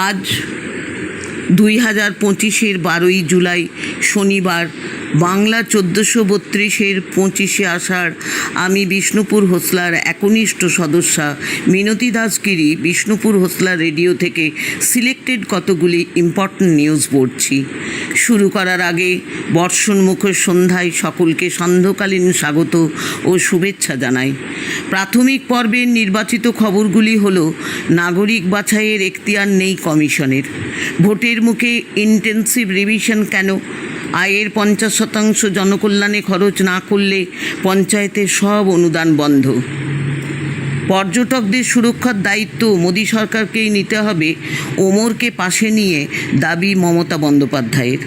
আজ দুই হাজার পঁচিশের বারোই জুলাই শনিবার বাংলা চোদ্দোশো বত্রিশের পঁচিশে আষাঢ়। আমি বিষ্ণুপুর হোসলার একনিষ্ঠ সদস্যা। মিনতি দাসগিরি বিষ্ণুপুর হোসলা রেডিও থেকে সিলেক্টেড কতগুলি ইম্পর্ট্যান্ট নিউজ পড়ছি। শুরু করার আগে বর্ষণমুখর সন্ধ্যায় সকলকে সান্ধ্যকালীন স্বাগত ও শুভেচ্ছা জানাই। প্রাথমিক পর্বের নির্বাচিত খবরগুলি হল, নাগরিক বাছাইয়ের এখতিয়ার নেই কমিশনের। ভোটের মুখে ইন্টেন্সিভ রিভিশন কেন? আয়ের পঞ্চাশ শতাংশ জনকল্যাণে খরচ না করলে পঞ্চায়েতের সব অনুদান বন্ধ। পর্যটকদের সুরক্ষার দায়িত্ব মোদী সরকারকেই নিতে হবে। ওমরকে পাশে নিয়ে দাবি মমতা বন্দ্যোপাধ্যায়ের।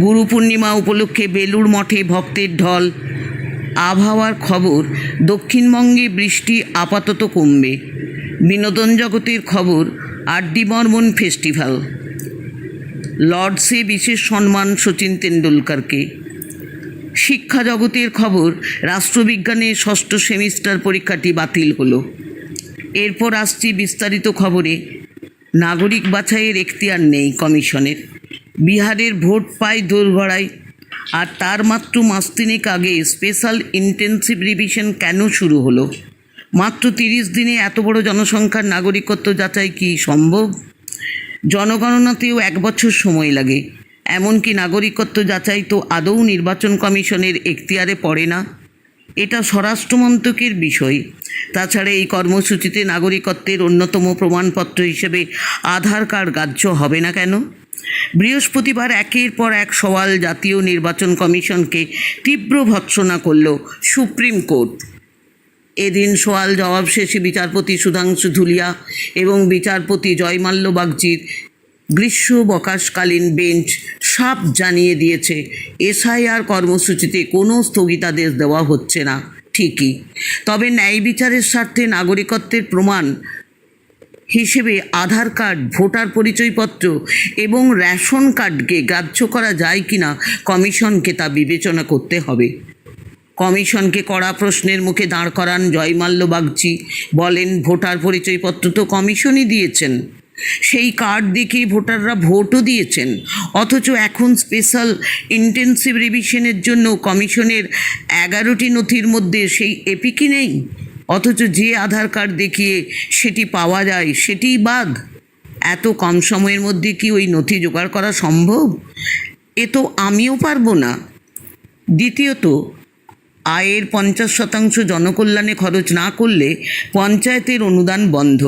গুরু পূর্ণিমা উপলক্ষে বেলুড় মঠে ভক্তের ঢল। আবহাওয়ার খবর, দক্ষিণবঙ্গে বৃষ্টি আপাতত কমবে। বিনোদন জগতের খবর, আরডি বর্মন ফেস্টিভ্যাল। লর্ডসে বিশেষ সম্মান সচিন তেন্ডুলকারকে। শিক্ষা জগতের খবর রাষ্ট্রবিজ্ঞানের ষষ্ঠ সেমিস্টার পরীক্ষাটি বাতিল হলো। এরপর আসছি বিস্তারিত খবরে। নাগরিক বাছাইয়ের এখতিয়ার নেই কমিশনের। বিহারের ভোট পায় দোরগড়ায়। আর তার মাত্র মাস তিনেক আগে স্পেশাল ইন্টেন্সিভ রিভিশন কেন শুরু হলো? মাত্র তিরিশ দিনে এত বড় জনসংখ্যার নাগরিকত্ব যাচাই কি সম্ভব? জনগণনাতেও এক বছর সময় লাগে। এমনকি নাগরিকত্ব যাচাই তো আদৌ নির্বাচন কমিশনের এখতিয়ারে পড়ে না। এটা স্বরাষ্ট্রমন্ত্রকের বিষয়। তাছাড়া এই কর্মসূচিতে নাগরিকত্বের অন্যতম প্রমাণপত্র হিসেবে আধার কার্ড গ্রাহ্য হবে না কেন? বৃহস্পতিবার একের পর এক সওয়াল জাতীয় নির্বাচন কমিশনকে তীব্র ভৎসনা করল সুপ্রিম কোর্ট। এদিন সোয়াল জবাব শেষে বিচারপতি সুধাংশু ধুলিয়া এবং বিচারপতি জয়মাল্য বাগজির গ্রীষ্ম বকাশকালীন বেঞ্চ সাপ জানিয়ে দিয়েছে, এসআইআর কর্মসূচিতে কোনো স্থগিতাদেশ দেওয়া হচ্ছে না। ঠিকই। তবে ন্যায় বিচারের স্বার্থে নাগরিকত্বের প্রমাণ হিসেবে আধার কার্ড, ভোটার পরিচয়পত্র এবং রেশন কার্ডকে গ্রাহ্য করা যায় কিনা কমিশনকে তা বিবেচনা করতে হবে। কমিশনকে কড়া প্রশ্নের মুখে দাঁড় করান জয়মাল্য বাগচি বলেন, ভোটার পরিচয়পত্র তো কমিশনই দিয়েছেন। সেই কার্ড দেখেই ভোটাররা ভোটও দিয়েছেন। অথচ এখন স্পেশাল ইন্টেন্সিভ রিভিশনের জন্য কমিশনের এগারোটি নথির মধ্যে সেই এপিকই নেই। অথচ যে আধার কার্ড দেখিয়ে সেটি পাওয়া যায়, সেটিই বাদ। এত কম সময়ের মধ্যে কি ওই নথি জোগাড় করা সম্ভব? এ তো আমিও পারব না। দ্বিতীয়ত আয়ের পঞ্চাশ শতাংশ জনকল্যাণে খরচ না করলে পঞ্চায়েতের অনুদান বন্ধ।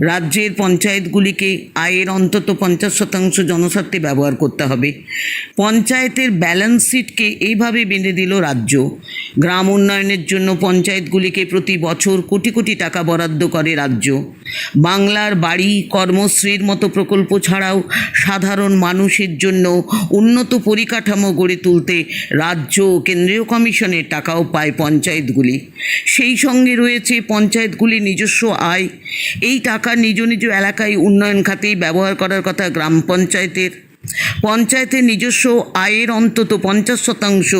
রাজ্যের পঞ্চায়েতগুলিকে আয়ের অন্তত পঞ্চাশ শতাংশ জনস্বার্থে ব্যবহার করতে হবে। পঞ্চায়েতের ব্যালেন্স শিটকে এইভাবে বেঁধে দিল রাজ্য। গ্রাম উন্নয়নের জন্য পঞ্চায়েতগুলিকে প্রতি বছর কোটি কোটি টাকা বরাদ্দ করে রাজ্য। বাংলার বাড়ি, কর্মশ্রীর মতো প্রকল্প ছাড়াও সাধারণ মানুষের জন্য উন্নত পরিকাঠামো গড়ে তুলতে রাজ্য ও কেন্দ্রীয় কমিশনের টাকাও পায় পঞ্চায়েতগুলি। সেই সঙ্গে রয়েছে পঞ্চায়েতগুলির নিজস্ব আয়। এই টাকা নিজ নিজ এলাকায় উন্নয়ন খাতেই ব্যবহার করার কথা গ্রাম পঞ্চায়েতের। পঞ্চায়েতের নিজস্ব আয়ের অন্তত পঞ্চাশ শতাংশ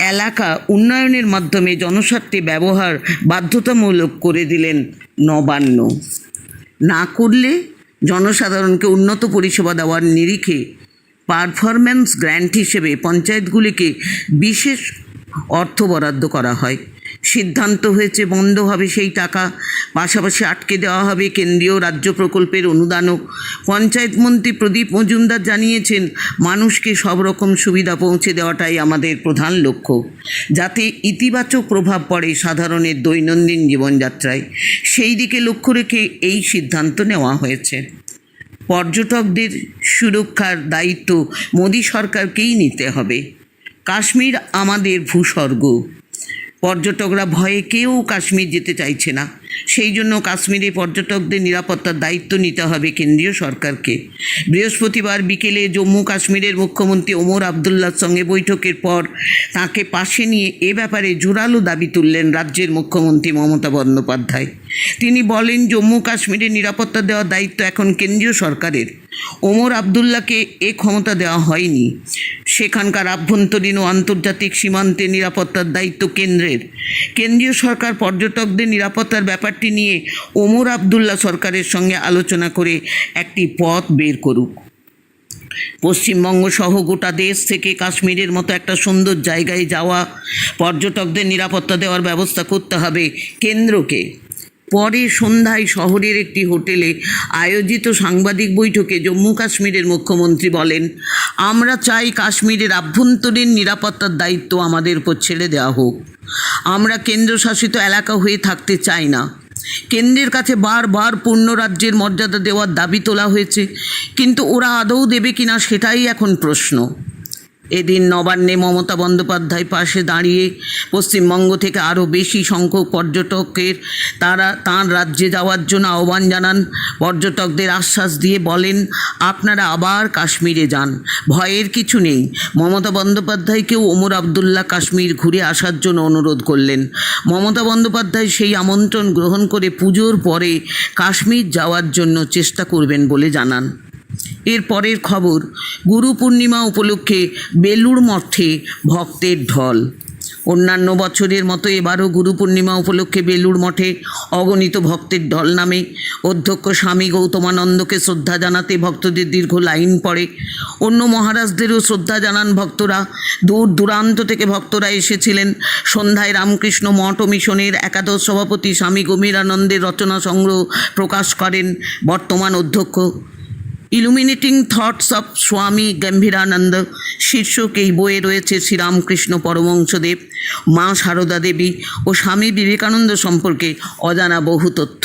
এলাকা উন্নয়নের মাধ্যমে জনস্বার্থে ব্যবহার বাধ্যতামূলক করে দিলেন নবান্ন। না করলে জনসাধারণকে উন্নত পরিষেবা দেওয়ার নিরিখে পারফরম্যান্স গ্র্যান্ট হিসেবে পঞ্চায়েতগুলিকে বিশেষ অর্থ বরাদ্দ করা হয়। সিদ্ধান্ত হয়েছে, বন্ধ হবে সেই টাকা। পাশাপাশি আটকে দেওয়া হবে কেন্দ্রীয় রাজ্য প্রকল্পের অনুদানও। পঞ্চায়েত মন্ত্রী প্রদীপ মজুমদার জানিয়েছেন, মানুষকে সব রকম সুবিধা পৌঁছে দেওয়াটাই আমাদের প্রধান লক্ষ্য। যাতে ইতিবাচক প্রভাব পড়ে সাধারণের দৈনন্দিন জীবনযাত্রায়। সেই দিকে লক্ষ্য রেখে এই সিদ্ধান্ত নেওয়া হয়েছে। পর্যটকদের সুরক্ষার দায়িত্ব মোদী সরকারকেই নিতে হবে। কাশ্মীর আমাদের ভূস্বর্গ। পর্যটকরা ভয়ে কেউ কাশ্মীর যেতে চাইছে না। সেই জন্য কাশ্মীরে পর্যটকদের নিরাপত্তার দায়িত্ব নিতে হবে কেন্দ্রীয় সরকারকে। বৃহস্পতিবার বিকেলে জম্মু কাশ্মীরের মুখ্যমন্ত্রী ওমর আবদুল্লার সঙ্গে বৈঠকের পর তাকে পাশে নিয়ে এ ব্যাপারে জোরালো দাবি তুললেন রাজ্যের মুখ্যমন্ত্রী মমতা বন্দ্যোপাধ্যায়। তিনি বলেন, জম্মু কাশ্মীরের নিরাপত্তা দেওয়ার দায়িত্ব এখন কেন্দ্রীয় সরকারের। ওমর আবদুল্লাহকে এ ক্ষমতা দেওয়া হয়নি। সেখানকার আভ্যন্তরীণ ও আন্তর্জাতিক সীমান্তে নিরাপত্তার দায়িত্ব কেন্দ্রের। কেন্দ্রীয় সরকার পর্যটকদের নিরাপত্তার ব্যাপারটি নিয়ে ওমর আবদুল্লাহ সরকারের সঙ্গে আলোচনা করে একটি পথ বের করুক। পশ্চিমবঙ্গ সহ গোটা দেশ থেকে কাশ্মীরের মতো একটা সুন্দর জায়গায় যাওয়া, পর্যটকদের নিরাপত্তা দেওয়ার ব্যবস্থা করতে হবে কেন্দ্রকে। পরে সন্ধ্যায় শহরের একটি হোটেলে আয়োজিত সাংবাদিক বৈঠকে জম্মু কাশ্মীরের মুখ্যমন্ত্রী বলেন, আমরা চাই কাশ্মীরের আভ্যন্তরীণ নিরাপত্তার দায়িত্ব আমাদের উপর ছেড়ে দেওয়া হোক। আমরা কেন্দ্রশাসিত এলাকা হয়ে থাকতে চাই না। কেন্দ্রের কাছে বারবার পূর্ণ রাজ্যের মর্যাদা দেওয়ার দাবি তোলা হয়েছে, কিন্তু ওরা আদৌ দেবে কিনা সেটাই এখন প্রশ্ন। এদিন নবান্নে মমতা বন্দ্যোপাধ্যায় পাশে দাঁড়িয়ে পশ্চিমবঙ্গ থেকে আরও বেশি সংখ্যক পর্যটকের তারা তাঁর রাজ্যে যাওয়ার জন্য আহ্বান জানান। পর্যটকদের আশ্বাস দিয়ে বলেন, আপনারা আবার কাশ্মীরে যান। ভয়ের কিছু নেই। মমতা বন্দ্যোপাধ্যায়কেও ওমর আবদুল্লাহ কাশ্মীর ঘুরে আসার জন্য অনুরোধ করলেন। মমতা বন্দ্যোপাধ্যায় সেই আমন্ত্রণ গ্রহণ করে পুজোর পরে কাশ্মীর যাওয়ার জন্য চেষ্টা করবেন বলে জানান। এর পরের খবর, গুরু পূর্ণিমা উপলক্ষে বেলুড় মঠে ভক্তের ঢল। অন্যান্য বছরের মতো এবারও গুরু পূর্ণিমা উপলক্ষে বেলুড় মঠে অগণিত ভক্তের ঢল নামে। অধ্যক্ষ স্বামী গৌতমানন্দকে শ্রদ্ধা জানাতে ভক্তদের দীর্ঘ লাইন পড়ে। অন্য মহারাজদেরও শ্রদ্ধা জানান ভক্তরা। দূর দূরান্ত থেকে ভক্তরা এসেছিলেন। সন্ধ্যায় রামকৃষ্ণ মঠ ও মিশনের একাদশ সভাপতি স্বামী গম্ভীরানন্দের রচনা সংগ্রহ প্রকাশ করেন বর্তমান অধ্যক্ষ। ইলুমিনেটিং থটস অফ স্বামী গম্ভীরানন্দ শীর্ষক এই বইয়ে রয়েছে শ্রীরামকৃষ্ণ পরমংশদেব মা সারদা দেবী ও স্বামী বিবেকানন্দ সম্পর্কে অজানা বহু তথ্য।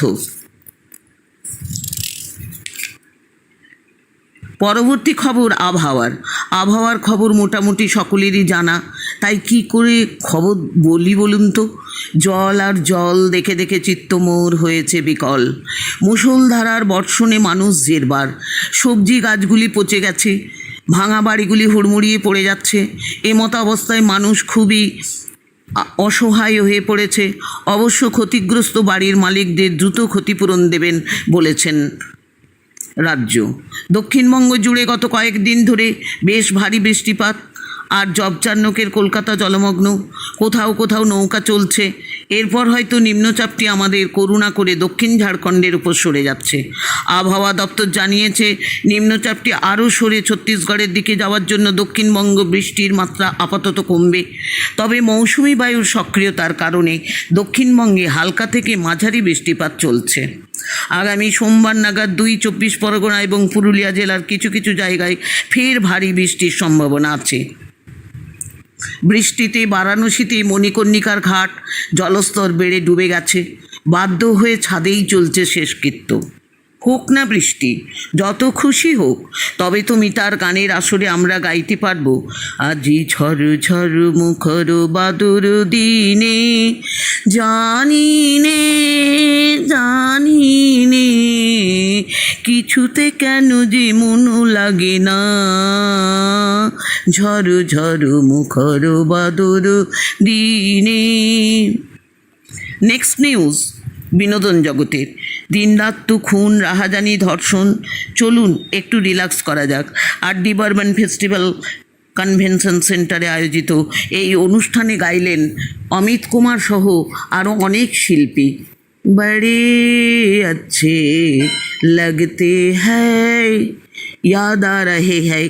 পরবর্তী খবর আবহাওয়ার। আবহাওয়ার খবর মোটামুটি সকলেরই জানা। তাই কি করে খবর বলি বলুন তো? জল আর জল দেখে দেখে চিত্তমোর হয়েছে বিকল। মুষলধারার বর্ষণে মানুষ জেরবার। সবজি গাছগুলি পচে গেছে, ভাঙা বাড়িগুলি হুড়মুড়িয়ে পড়ে যাচ্ছে। এমতো অবস্থায় মানুষ খুবই অসহায় হয়ে পড়েছে। অবশ্য ক্ষতিগ্রস্ত বাড়ির মালিকদের দ্রুত ক্ষতিপূরণ দেবেন বলেছেন রাজ্য। দক্ষিণবঙ্গ জুড়ে গত কয়েকদিন ধরে বেশ ভারী বৃষ্টিপাত আর জবচান্নকের কলকাতা জলমগ্ন। কোথাও কোথাও নৌকা চলছে। এরপর হয়তো নিম্নচাপটি আমাদের করুণা করে দক্ষিণ ঝাড়খণ্ডের উপর সরে যাচ্ছে। আবহাওয়া দপ্তর জানিয়েছে, নিম্নচাপটি আরও সরে ছত্তিশগড়ের দিকে যাওয়ার জন্য দক্ষিণবঙ্গ বৃষ্টির মাত্রা আপাতত কমবে। তবে মৌসুমি বায়ুর সক্রিয়তার কারণে দক্ষিণবঙ্গে হালকা থেকে মাঝারি বৃষ্টিপাত চলছে। আগামী সোমবার নাগাদ দুই চব্বিশ পরগনা এবং পুরুলিয়া জেলার কিছু কিছু জায়গায় ফের ভারী বৃষ্টির সম্ভাবনা আছে। বৃষ্টিতে বারাণসীতে মণিকর্ণিকার ঘাট জলস্তর বেড়ে ডুবে গেছে। বাধ্য হয়ে ছাদেই চলছে শেষকৃত্য হোক না বৃষ্টি, যত খুশি হোক, তবে তো মিতার গানের আসরে আমরা গাইতে পারব। আজি ঝড় ঝড় মুখর বাদুর দিনে জানি নে জানি নে কিছুতে কেন যে মন লাগে না। ঝড় ঝড় মুখর বাদুর দিনে নেক্সট নিউজ বিনোদন জগতের দিনরাত তো খুন রাহাজানি ধর্ষণ চলুন একটু রিল্যাক্স করা যাক R D Burman festival convention সেন্টারে আয়োজিত এই অনুষ্ঠানে গাইলেন অমিত কুমার সহ আরও অনেক শিল্পী বড়ে अच्छे लगते हैं याद आ रहे हैं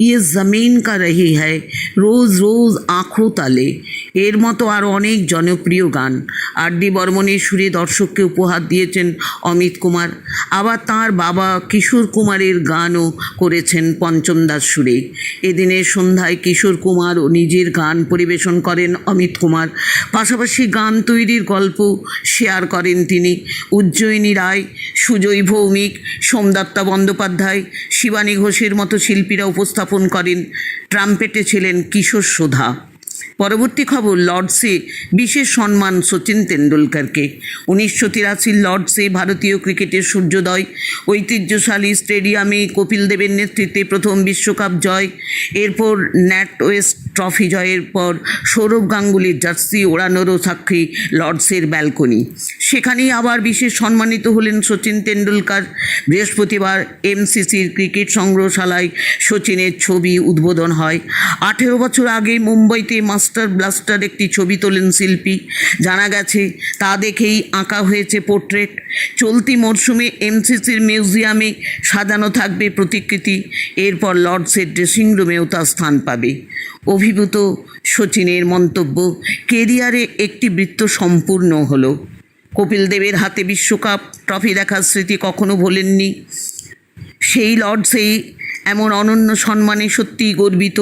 ये জমিন কা রহি है রোজ রোজ আঁখো তালে। এর মতো আরও অনেক জনপ্রিয় গান। আর ডি বর্মনের সুরে দর্শককে উপহার দিয়েছেন অমিত কুমার। আবার তার বাবা কিশোর কুমারের গানও করেছেন পঞ্চম দাস সুরে। এদিনের সন্ধ্যায় কিশোর কুমার ও নিজের গান পরিবেশন করেন অমিত কুমার। পাশাপাশি গান তৈরির গল্প শেয়ার করেন তিনি। উজ্জয়িনী রায়, সুজয় ভৌমিক, সোমদত্তা বন্দ্যোপাধ্যায়, শিবানী ঘোষের মতো শিল্পীরা উপস্থাপন করেন ট্রাম্পেটে ছিলেন কিশোর সুধা। পরবর্তী খবর লর্ডসে বিশেষ সম্মান সচিন তেন্ডুলকারকে। উনিশশো তিরাশির লর্ডসে ভারতীয় ক্রিকেটের সূর্যোদয়। ঐতিহ্যশালী স্টেডিয়ামে কপিল দেবের নেতৃত্বে প্রথম বিশ্বকাপ জয়। এরপর ন্যাট ওয়েস্ট ট্রফি জয়ের পর সৌরভ গাঙ্গুলির জার্সি ওড়ানোরও সাক্ষী লর্ডসের ব্যালকনি। সেখানেই আবার বিশেষ সম্মানিত হলেন সচিন তেন্ডুলকার। বৃহস্পতিবার এমসিসির ক্রিকেট সংগ্রহশালায় সচিনের ছবি উদ্বোধন হয়। আঠেরো বছর আগে মুম্বাইতে মাস্টার ব্লাস্টার একটি ছবি তোলেন শিল্পী। জানা গেছে, তা দেখেই আঁকা হয়েছে পোর্ট্রেট। চলতি মরশুমে এমসিসির মিউজিয়ামে সাজানো থাকবে প্রতিকৃতি। এরপর লর্ডসের ড্রেসিং রুমেও তা স্থান পাবে। অভিভূত সচিনের মন্তব্য, কেরিয়ারে একটি বৃত্ত সম্পূর্ণ হলো। কপিল দেবের হাতে বিশ্বকাপ, ট্রফি দেখার স্মৃতি কখনো ভোলেননি। সেই লর্ডসেই এমন অনন্য সম্মানে সত্যিই গর্বিত।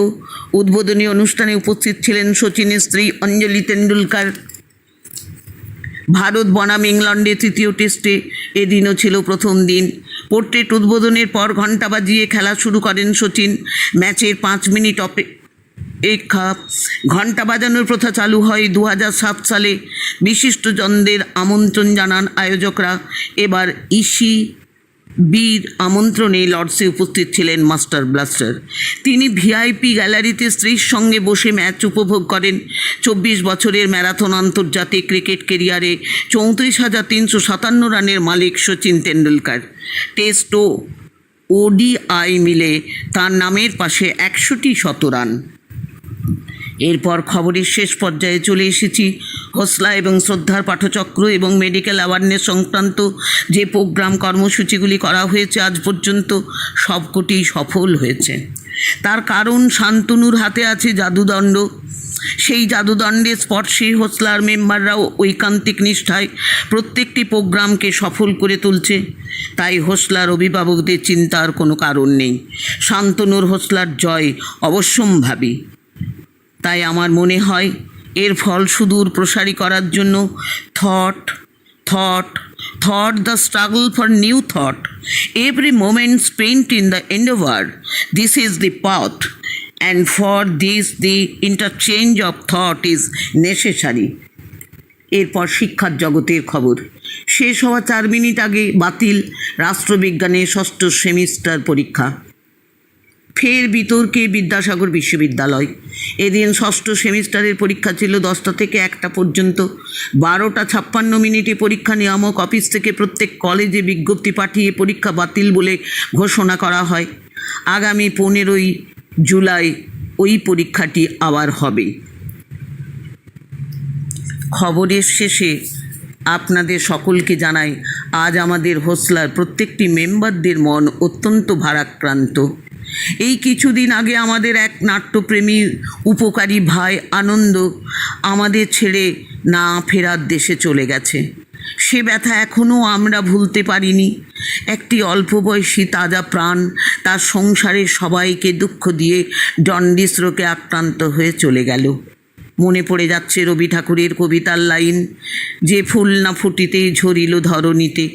উদ্বোধনী অনুষ্ঠানে উপস্থিত ছিলেন সচিনের স্ত্রী অঞ্জলি তেন্ডুলকর। ভারত বনাম ইংল্যান্ডে তৃতীয় টেস্টে এদিনও ছিল প্রথম দিন। পোর্ট্রেট উদ্বোধনের পর ঘণ্টা বাজিয়ে খেলা শুরু করেন সচিন। ম্যাচের পাঁচ মিনিট অপেক্ষা ঘণ্টা বাজানোর প্রথা চালু হয় দু সালে। বিশিষ্টজনদের আমন্ত্রণ জানান আয়োজকরা। এবার ইসি বীর আমন্ত্রণে লর্ডসে উপস্থিত ছিলেন মাস্টার ব্লাস্টার। তিনি ভিআইপি গ্যালারিতে স্ত্রীর সঙ্গে বসে ম্যাচ উপভোগ করেন। চব্বিশ বছরের ম্যারাথন আন্তর্জাতিক ক্রিকেট কেরিয়ারে চৌত্রিশ হাজার তিনশো সাতান্ন রানের মালিক সচিন তেন্ডুলকার। টেস্ট ও ওডিআই মিলে তার নামের পাশে একশোটি শতরান এরপর খবরের শেষ পর্যায়ে চলে এসেছি। হোসলা এবং শ্রদ্ধার পাঠচক্র এবং মেডিকেল অ্যাওয়ারনেস সংক্রান্ত যে প্রোগ্রাম কর্মসূচিগুলি করা হয়েছে আজ পর্যন্ত সবকটি সফল হয়েছে। তার কারণ শান্তনুর হাতে আছে জাদুদণ্ড। সেই জাদুদণ্ডের স্পর্শে হোসলার মেম্বাররাও ঐকান্তিক নিষ্ঠায় প্রত্যেকটি প্রোগ্রামকে সফল করে তুলছে। তাই হোসলার অভিভাবকদের চিন্তার কোনো কারণ নেই। শান্তনুর হোসলার জয় অবশ্যম্ভাবী। তাই আমার মনে হয় এর ফল সুদূর প্রসারী করার জন্য thought thought thought the struggle for new thought every moment spent in the endeavour this is the path and for this the interchange of thought is necessary এরপর শিক্ষার জগতের খবর। শেষ হওয়া চার মিনিট আগে বাতিল রাষ্ট্রবিজ্ঞানের ষষ্ঠ সেমিস্টার পরীক্ষা। ফের বিতর্কে বিদ্যাসাগর বিশ্ববিদ্যালয়। এদিন ষষ্ঠ সেমিস্টারের পরীক্ষা ছিল দশটা থেকে একটা পর্যন্ত। বারোটা ছাপ্পান্ন মিনিটে পরীক্ষা নিয়ামক অফিস থেকে প্রত্যেক কলেজে বিজ্ঞপ্তি পাঠিয়ে পরীক্ষা বাতিল বলে ঘোষণা করা হয়। আগামী পনেরোই জুলাই ওই পরীক্ষাটি আবার হবে। খবরের শেষে আপনাদের সকলকে জানাই, আজ আমাদের হোসলার প্রত্যেকটি মেম্বারদের মন অত্যন্ত ভারাক্রান্ত। এই কিছুদিন আগে আমাদের এক নাট্যপ্রেমী উপকারী ভাই আনন্দ আমাদের ছেড়ে না ফেরার দেশে চলে গেছে। সে ব্যথা এখনও আমরা ভুলতে পারিনি। একটি অল্প বয়সী তাজা প্রাণ তার সংসারের সবাইকে দুঃখ দিয়ে জন্ডিস রোগে আক্রান্ত হয়ে চলে গেল। মনে পড়ে যাচ্ছে রবি ঠাকুরের কবিতার লাইন, যে ফুল না ফুটিতেই ঝরিল ধরণীতে।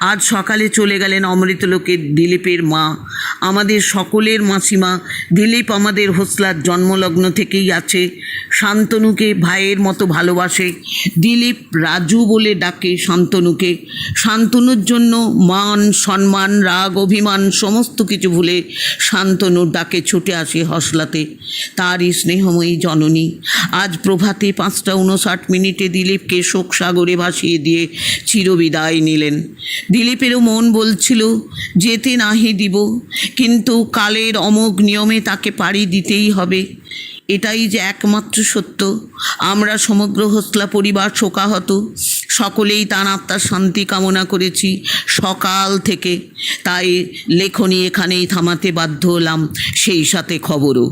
আজ সকালে চলে গেলেন অমৃতলোকের দিলীপের মা। আমাদের সকলের মাসিমা, দিলীপ আমাদের হোসলার জন্মলগ্ন থেকেই আছে। শান্তনুকে ভাইয়ের মতো ভালোবাসে। দিলীপ রাজু বলে ডাকে শান্তনুকে। শান্তনুর জন্য মান, সম্মান, রাগ, অভিমান সমস্ত কিছু ভুলে শান্তনুর ডাকে ছুটে আসে হসলাতে। তারই স্নেহময়ী জননী। আজ প্রভাতে পাঁচটা উনষাট মিনিটে দিলীপকে শোক সাগরে ভাসিয়ে দিয়ে চিরবিদায় নিলেন। দিলীপেরও মন বলছিল, যেতে নাহি দিব, কিন্তু কালের অমোঘ নিয়মে তাকে পাড়ি দিতেই হবে। এটাই যে একমাত্র সত্য। আমরা সমগ্র হোসলা পরিবার শোকাহত। সকলেই তার আত্মার শান্তি কামনা করেছি সকাল থেকে। তাই লেখনী এখানেই থামাতে বাধ্য হলাম। সেই সাথে খবরও।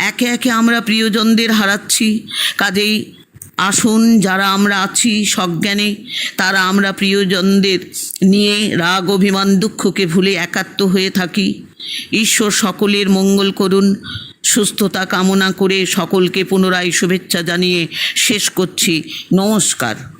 একে একে আমরা প্রিয়জনদের হারাচ্ছি। কাজেই আসুন যারা আমরা আছি সজ্ঞানে, তারা আমরা প্রিয়জনদের নিয়ে রাগ, অভিমান, দুঃখকে ভুলে একাত্ম হয়ে থাকি। ঈশ্বর সকলের মঙ্গল করুন, সুস্থতা কামনা করে সকলকে পুনরায় শুভেচ্ছা জানিয়ে শেষ করছি। নমস্কার।